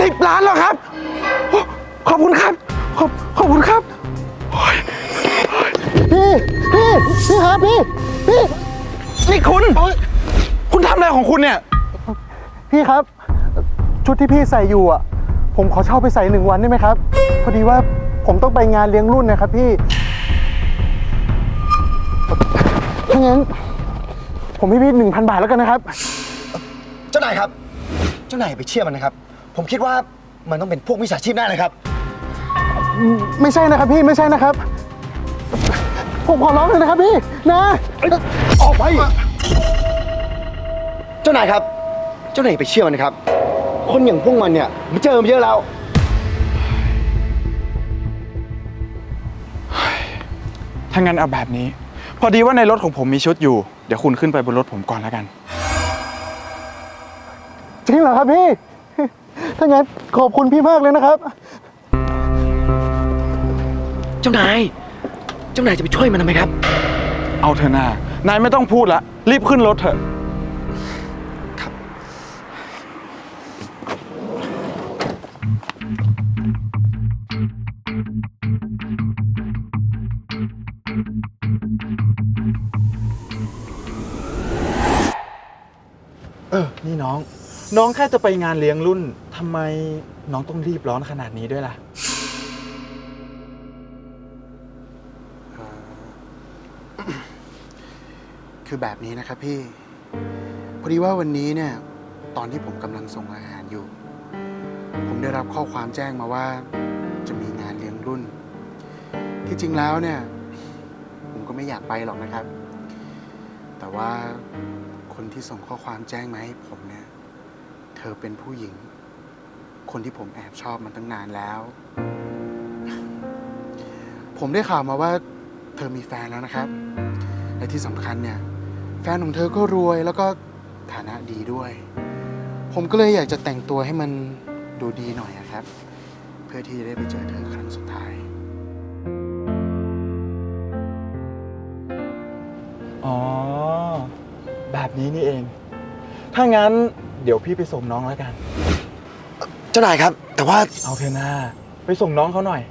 สิบล้านแล้วครับโอ้ขอบคุณครับ ขอบขอบคุณครับพี่พี่พี่ครับพี่พี่นี่คุณ คุณทำอะไรของคุณเนี่ย พี่ครับ ชุดที่พี่ใส่อยู่อะ ผมขอเช่าไปใส่หนึ่งวันได้ไหมครับ พอดีว่าผมต้องไปงานเลี้ยงรุ่นนะครับพี่ถ้างั้น ผมให้พี่หนึ่งพันบาทแล้วกันนะครับ เจ้านายครับ เจ้านายอย่าไปเชื่อมันนะครับ ผมคิดว่ามันต้องเป็นพวกมิจฉาชีพแน่เลยครับ ไม่ใช่นะครับพี่ไม่ใช่นะครับ ผมขอร้องเลยนะครับพี่นะออกไป เจ้านายครับ เจ้านายอย่าไปเชื่อมันนะครับ คนอย่างพวกมันเนี่ยมันเจอมาเยอะแล้ว ถ้างั้นเอาแบบนี้ พอดีว่าในรถของผมมีชุดอยู่ เดี๋ยวคุณขึ้นไปบนรถผมก่อนแล้วกัน จริงเหรอครับพี่ ถ้างั้นขอบคุณพี่มากเลยนะครับ เจ้านาย เจ้านายจะไปช่วยมันทำไมครับ เอาเถอะนานายไม่ต้องพูดละ รีบขึ้นรถเถอะครับเออ นี่น้อง น้องแค่จะไปงานเลี้ยงรุ่นทำไมน้องต้องรีบร้อนขนาดนี้ด้วยล่ะ คือแบบนี้นะครับพี่ พอดีว่าวันนี้เนี่ย ตอนที่ผมกำลังส่งอาหารอยู่ ผมได้รับข้อความแจ้งมาว่า จะมีงานเลี้ยงรุ่น ที่จริงแล้วเนี่ย ผมก็ไม่อยากไปหรอกนะครับ แต่ว่าคนที่ส่งข้อความแจ้งมาให้ผมเนี่ย อเป็นผู้หญิง คนที่ผมแอบชอบมันตั้งนานแล้ว ผมได้ข่าวมาว่า เธอมีแฟนแล้วนะครับ และที่สำคัญเนี่ย แฟนของเธอก็รวยแล้วก็ฐานะดีด้วย ผมก็เลยอยากจะแต่งตัวให้มันดูดีหน่อยอะครับ เพื่อที่จะได้ไปเจอเธอครั้งสุดท้าย อ๋อ แบบนี้นี่เอง ถ้างั้นเดี๋ยวพี่ไปส่งน้องแล้วกัน เจ้านายครับ แต่ว่าเอาเถอะนาไปส่งน้องเขาหน่อย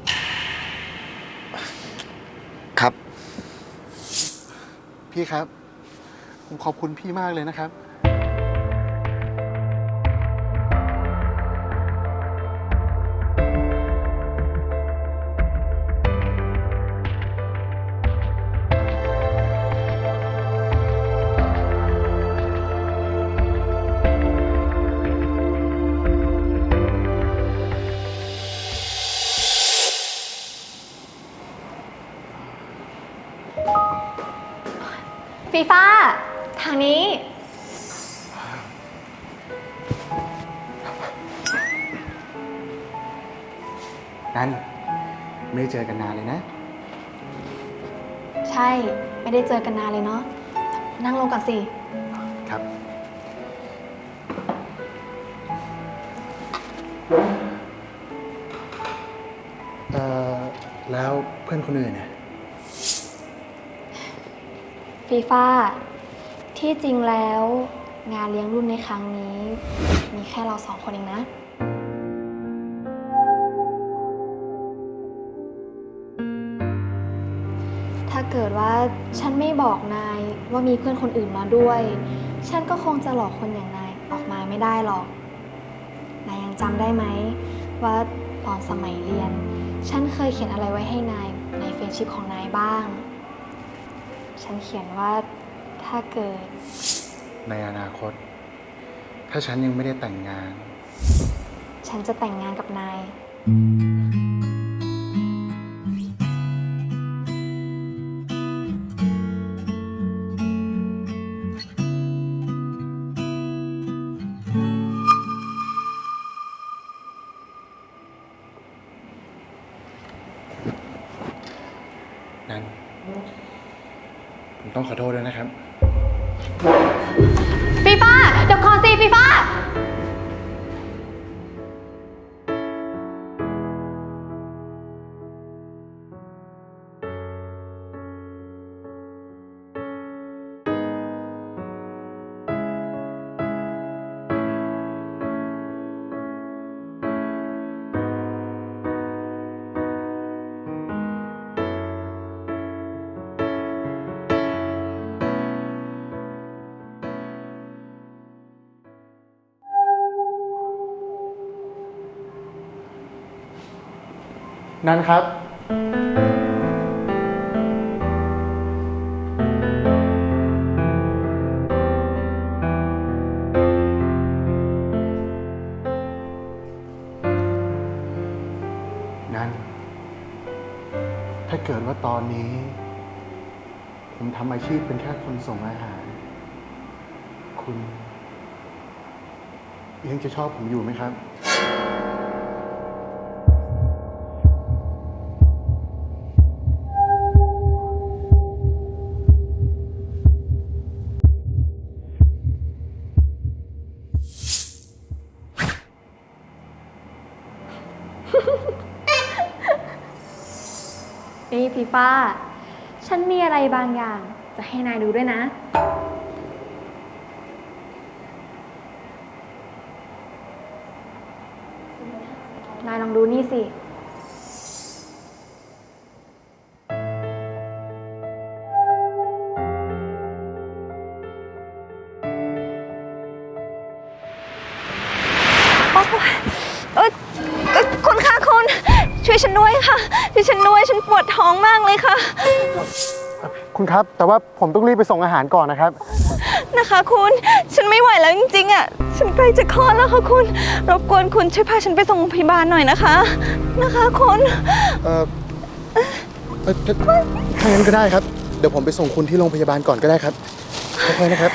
ครับ พี่ครับ ผมขอบคุณพี่มากเลยนะครับ ฟีฟ้า ทางนี้ นั้นไม่ได้เจอกันนานเลยนะ ใช่ ไม่ได้เจอกันนานเลยเนาะ นั่งลงก่อนสิ ครับ เอ่อ แล้วเพื่อนคนอื่นเนี่ย ฟีฟ้าที่จริงแล้วงานเลี้ยงรุ่นในครั้งนี้ มีแค่เราสองคนเองนะ ถ้าเกิดว่าฉันไม่บอกนายว่ามีเพื่อนคนอื่นมาด้วย ฉันก็คงจะหลอกคนอย่างนายออกมาไม่ได้หรอก นายยังจำได้ไหม ว่าตอนสมัยเรียน ฉันเคยเขียนอะไรไว้ให้นายในเฟซชิพของนายบ้าง ฉันเขียนว่าถ้าเกิด ในอนาคต ถ้าฉันยังไม่ได้แต่งงาน ฉันจะแต่งงานกับนาย ขอโทษด้วยนะครับ นั้นครับนั้น ถ้าเกิดว่าตอนนี้ ผมทำอาชีพเป็นแค่คนส่งอาหาร คุณ ยังจะชอบผมอยู่ไหมครับ ฟีฟ้า ฉันมีอะไรบางอย่างจะให้นายดูด้วยนะ นายลองดูนี่สิเออ ช่วยฉันด้วยค่ะช่วยฉันด้วยฉันปวดท้องมากเลยค่ะ คุณครับ แต่ว่าผมต้องรีบไปส่งอาหารก่อนนะครับ นะคะคุณฉันไม่ไหวแล้วจริงๆอะฉันใกล้จะคลอดแล้วค่ะคุณรบกวนคุณช่วยพาฉันไปส่งโรงพยาบาลหน่อยนะคะ นะคะคุณเออเอ่อถ้าถ้างั้นก็ได้ครับ เดี๋ยวผมไปส่งคุณที่โรงพยาบาลก่อนก็ได้ครับค่อยๆนะครับ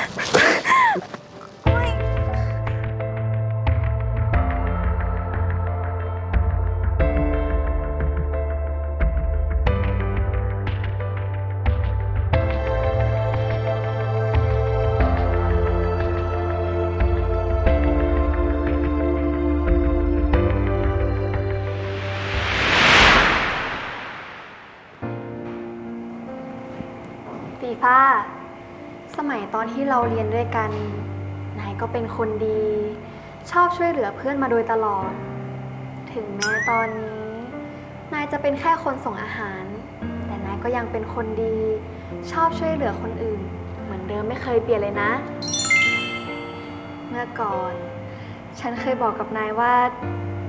ฟีฟ้า สมัยตอนที่เราเรียนด้วยกัน นายก็เป็นคนดี ชอบช่วยเหลือเพื่อนมาโดยตลอด ถึงแม้ตอนนี้ นายจะเป็นแค่คนส่งอาหาร แต่นายก็ยังเป็นคนดี ชอบช่วยเหลือคนอื่น เหมือนเดิมไม่เคยเปลี่ยนเลยนะ เมื่อก่อน ฉันเคยบอกกับนายว่า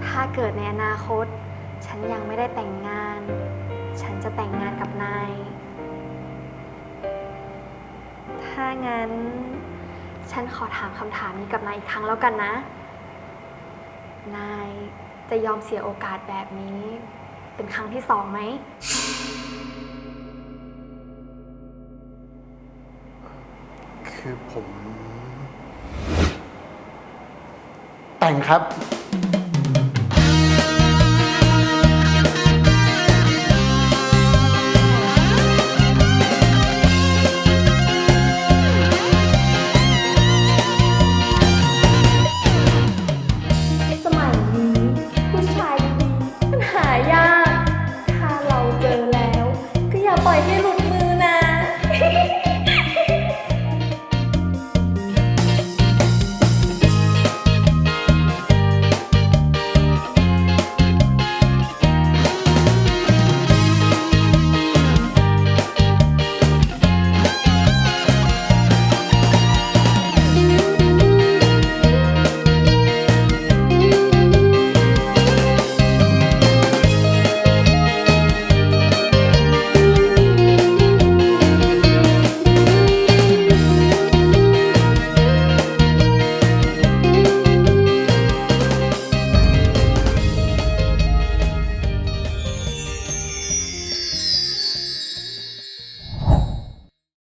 ถ้าเกิดในอนาคต ฉันยังไม่ได้แต่งงาน ฉันจะแต่งงานกับนาย ถ้างั้น ฉันขอถามคำถามนี้กับนายอีกครั้งแล้วกันนะ นายจะยอมเสียโอกาสแบบนี้ เป็นครั้งที่สองไหม คือผม แต่งครับ